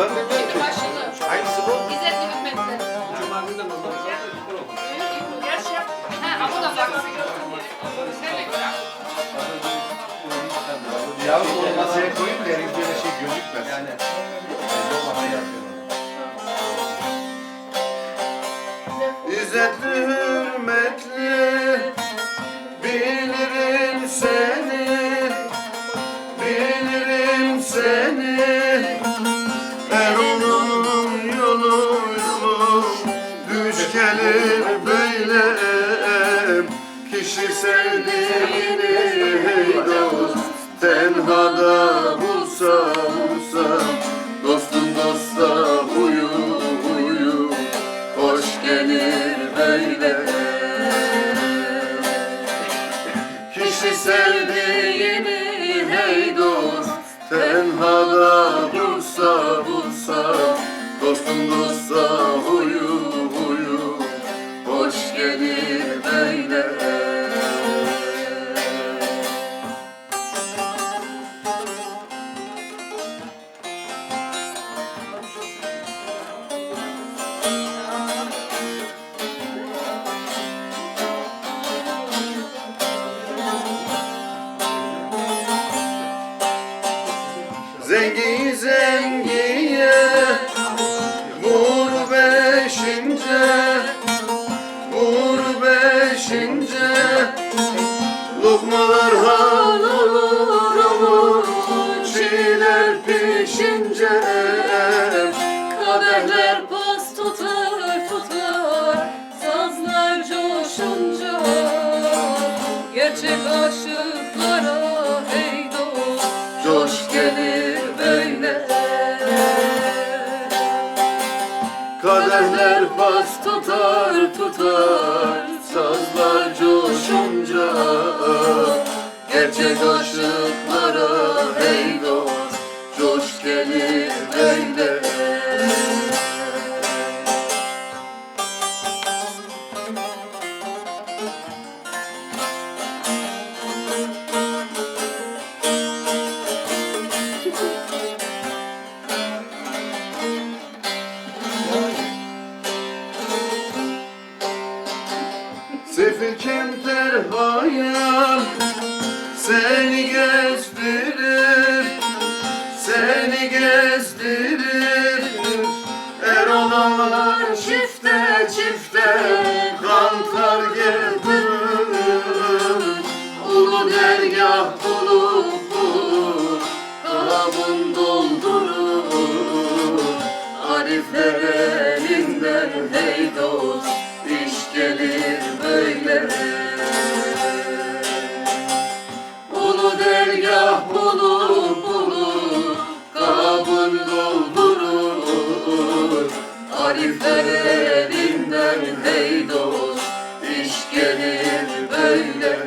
Ben bilmiyorum ki. Başını. Hangisi bu? İzzetli hükmetli. Cuma günü de bunlar. Gerçi. Ha, ama da bak. Sen de. Ya onu masaya koyayım da elimde öyle şey gözükmez. Yani. O masaya yapıyorum. İzzetli hürmetli bilirim seni Düş gelir böyle. Kişi sevdiğini hey dost tenhada bulsa bulsa. Dostun dosta huyu huyu hoş gelir böyle. Kişi sevdiğini hey dost Tenhada Dostsa huyu huyu. Hoş gelir beşince Lokmalar hal olur olur Çiğler pişince Kadehler pas tutar tutar Sazlar coşunca Gerçek aşıklara hey dost Coş gelir böyle. Kadehler pas tutar tutar Sazlar coşunca Gerçek aşıklara Sefil kemter hayal? Seni gezdirir Seni gezdirir. Erolalar çifte çifte Hanifler elinden hey dost İş gelir böyle.